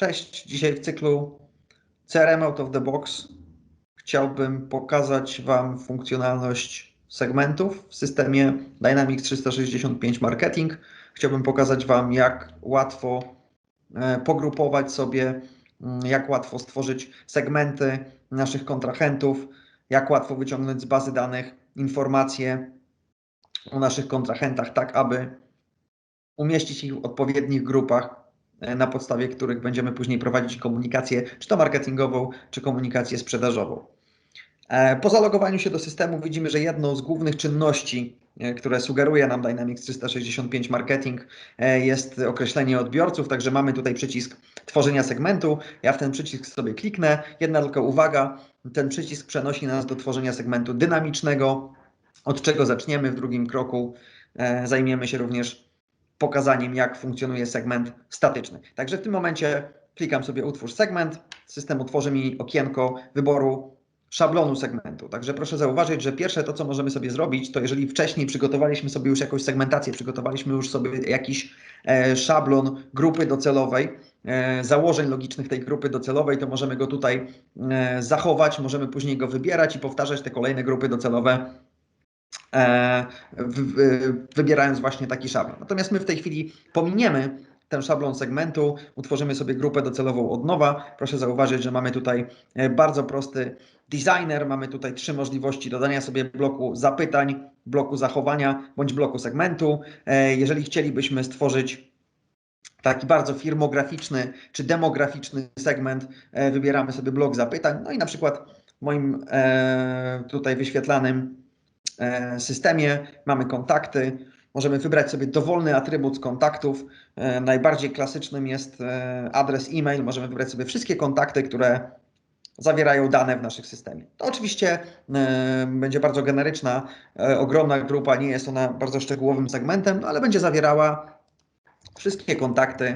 Cześć, dzisiaj w cyklu CRM Out of the Box chciałbym pokazać Wam funkcjonalność segmentów w systemie Dynamics 365 Marketing. Chciałbym pokazać Wam, jak łatwo e, pogrupować sobie, mm, jak łatwo stworzyć segmenty naszych kontrahentów, jak łatwo wyciągnąć z bazy danych informacje o naszych kontrahentach, tak aby umieścić ich w odpowiednich grupach, na podstawie których będziemy później prowadzić komunikację, czy to marketingową, czy komunikację sprzedażową. E, po zalogowaniu się do systemu widzimy, że jedną z głównych czynności, e, które sugeruje nam Dynamics 365 Marketing, jest określenie odbiorców, także mamy tutaj przycisk tworzenia segmentu. Ja w ten przycisk sobie kliknę. Jedna tylko uwaga, ten przycisk przenosi nas do tworzenia segmentu dynamicznego, od czego zaczniemy w drugim kroku. Zajmiemy się również pokazaniem, jak funkcjonuje segment statyczny. Także w tym momencie klikam sobie utwórz segment, system utworzy mi okienko wyboru szablonu segmentu. Także proszę zauważyć, że pierwsze to, co możemy sobie zrobić, to jeżeli wcześniej przygotowaliśmy sobie już jakąś segmentację, przygotowaliśmy już sobie jakiś e, szablon grupy docelowej, e, założeń logicznych tej grupy docelowej, to możemy go tutaj e, zachować, możemy później go wybierać i powtarzać te kolejne grupy docelowe wybierając właśnie taki szablon. Natomiast my w tej chwili pominiemy ten szablon segmentu, utworzymy sobie grupę docelową od nowa. Proszę zauważyć, że mamy tutaj e, bardzo prosty designer, mamy tutaj trzy możliwości dodania sobie bloku zapytań, bloku zachowania bądź bloku segmentu. E, jeżeli chcielibyśmy stworzyć taki bardzo firmograficzny czy demograficzny segment, wybieramy sobie blok zapytań, no i na przykład w moim tutaj wyświetlanym E, systemie, mamy kontakty, możemy wybrać sobie dowolny atrybut z kontaktów. E, najbardziej klasycznym jest e, adres e-mail, możemy wybrać sobie wszystkie kontakty, które zawierają dane w naszym systemie. To oczywiście będzie bardzo generyczna, ogromna grupa, nie jest ona bardzo szczegółowym segmentem, no ale będzie zawierała wszystkie kontakty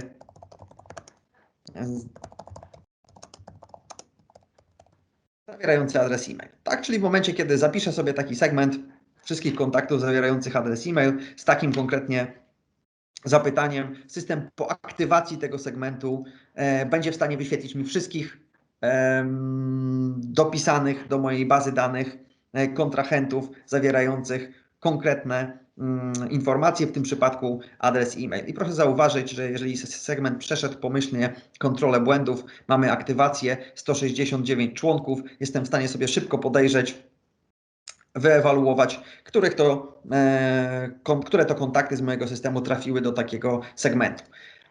zawierający adres e-mail. Tak, czyli w momencie, kiedy zapiszę sobie taki segment wszystkich kontaktów zawierających adres e-mail z takim konkretnie zapytaniem, system po aktywacji tego segmentu e, będzie w stanie wyświetlić mi wszystkich e, dopisanych do mojej bazy danych e, kontrahentów zawierających konkretne mm, informacje, w tym przypadku adres e-mail. I proszę zauważyć, że jeżeli segment przeszedł pomyślnie kontrolę błędów, mamy aktywację 169 członków, jestem w stanie sobie szybko podejrzeć, wyewaluować, których to, e, które to kontakty z mojego systemu trafiły do takiego segmentu.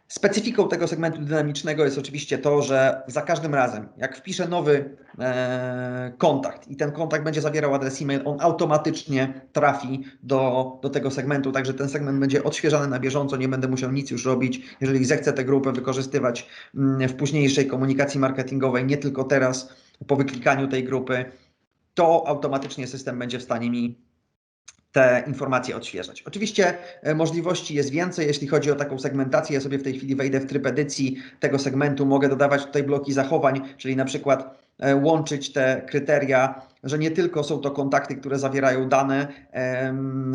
Specyfiką tego segmentu dynamicznego jest oczywiście to, że za każdym razem, jak wpiszę nowy e, kontakt i ten kontakt będzie zawierał adres e-mail, on automatycznie trafi do, do tego segmentu, także ten segment będzie odświeżany na bieżąco, nie będę musiał nic już robić. Jeżeli zechcę tę grupę wykorzystywać mm, w późniejszej komunikacji marketingowej, nie tylko teraz po wyklikaniu tej grupy, to automatycznie system będzie w stanie mi te informacje odświeżać. Oczywiście e, możliwości jest więcej, jeśli chodzi o taką segmentację. Ja sobie w tej chwili wejdę w tryb edycji tego segmentu, mogę dodawać tutaj bloki zachowań, czyli na przykład łączyć te kryteria, że nie tylko są to kontakty, które zawierają dane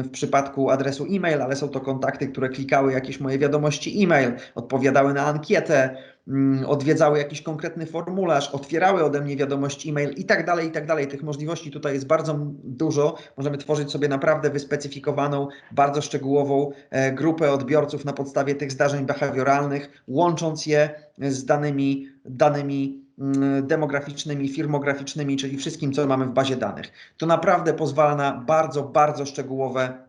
w przypadku adresu e-mail, ale są to kontakty, które klikały jakieś moje wiadomości e-mail, odpowiadały na ankietę, Mm, odwiedzały jakiś konkretny formularz, otwierały ode mnie wiadomość e-mail i tak dalej, i tak dalej. Tych możliwości tutaj jest bardzo dużo. Możemy tworzyć sobie naprawdę wyspecyfikowaną, bardzo szczegółową e, grupę odbiorców na podstawie tych zdarzeń behawioralnych, łącząc je z danymi, danymi demograficznymi, firmograficznymi, czyli wszystkim, co mamy w bazie danych. To naprawdę pozwala na bardzo, bardzo szczegółowe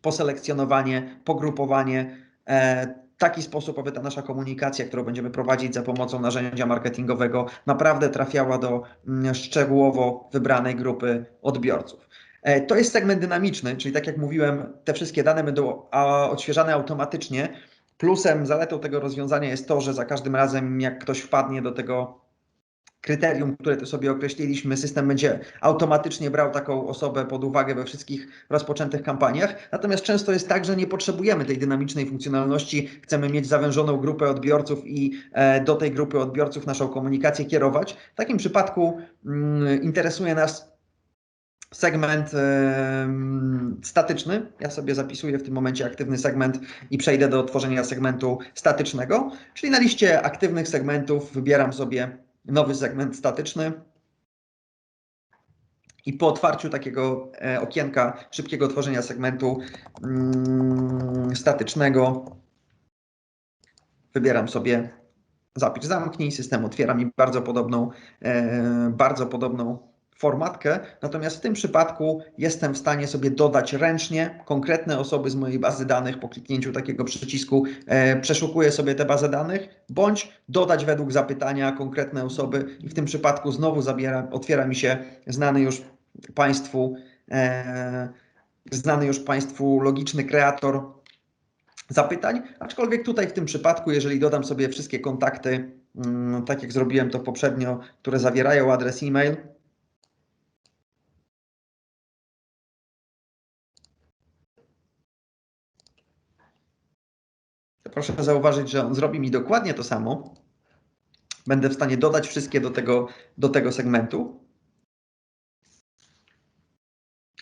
poselekcjonowanie, pogrupowanie e, taki sposób, aby ta nasza komunikacja, którą będziemy prowadzić za pomocą narzędzia marketingowego, naprawdę trafiała do mm, szczegółowo wybranej grupy odbiorców. E, to jest segment dynamiczny, czyli tak jak mówiłem, te wszystkie dane będą odświeżane automatycznie. Plusem, zaletą tego rozwiązania jest to, że za każdym razem, jak ktoś wpadnie do tego kryterium, które tu sobie określiliśmy, system będzie automatycznie brał taką osobę pod uwagę we wszystkich rozpoczętych kampaniach. Natomiast często jest tak, że nie potrzebujemy tej dynamicznej funkcjonalności, chcemy mieć zawężoną grupę odbiorców i e, do tej grupy odbiorców naszą komunikację kierować. W takim przypadku mm, interesuje nas segment statyczny. Ja sobie zapisuję w tym momencie aktywny segment i przejdę do tworzenia segmentu statycznego, czyli na liście aktywnych segmentów wybieram sobie nowy segment statyczny. I po otwarciu takiego e, okienka szybkiego tworzenia segmentu mm, statycznego wybieram sobie zapisz zamknij, system otwiera mi bardzo podobną, e, bardzo podobną formatkę, natomiast w tym przypadku jestem w stanie sobie dodać ręcznie konkretne osoby z mojej bazy danych po kliknięciu takiego przycisku, e, przeszukuję sobie tę bazę danych, bądź dodać według zapytania konkretne osoby i w tym przypadku znowu zabiera, otwiera mi się znany już Państwu, e, znany już Państwu logiczny kreator zapytań, aczkolwiek tutaj w tym przypadku, jeżeli dodam sobie wszystkie kontakty, mm, tak jak zrobiłem to poprzednio, które zawierają adres e-mail, proszę zauważyć, że on zrobi mi dokładnie to samo. Będę w stanie dodać wszystkie do tego, do tego segmentu.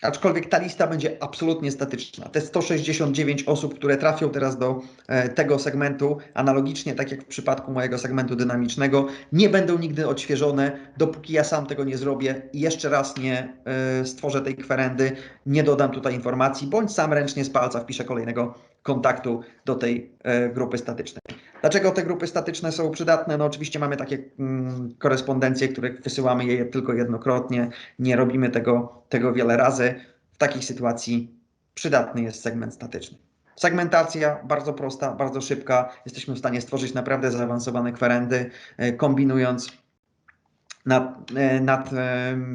Aczkolwiek ta lista będzie absolutnie statyczna. Te 169 osób, które trafią teraz do e, tego segmentu, analogicznie tak jak w przypadku mojego segmentu dynamicznego, nie będą nigdy odświeżone, dopóki ja sam tego nie zrobię i jeszcze raz nie e, stworzę tej kwerendy, nie dodam tutaj informacji, bądź sam ręcznie z palca wpiszę kolejnego kontaktu do tej e, grupy statycznej. Dlaczego te grupy statyczne są przydatne? No oczywiście mamy takie mm, korespondencje, które wysyłamy je tylko jednokrotnie, nie robimy tego, tego wiele razy. W takiej sytuacji przydatny jest segment statyczny. Segmentacja bardzo prosta, bardzo szybka. Jesteśmy w stanie stworzyć naprawdę zaawansowane kwerendy, e, kombinując nad, e, nad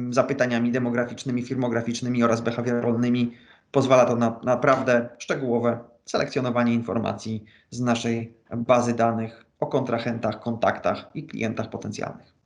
zapytaniami demograficznymi, firmograficznymi oraz behawioralnymi. Pozwala to na naprawdę szczegółowe selekcjonowanie informacji z naszej bazy danych o kontrahentach, kontaktach i klientach potencjalnych.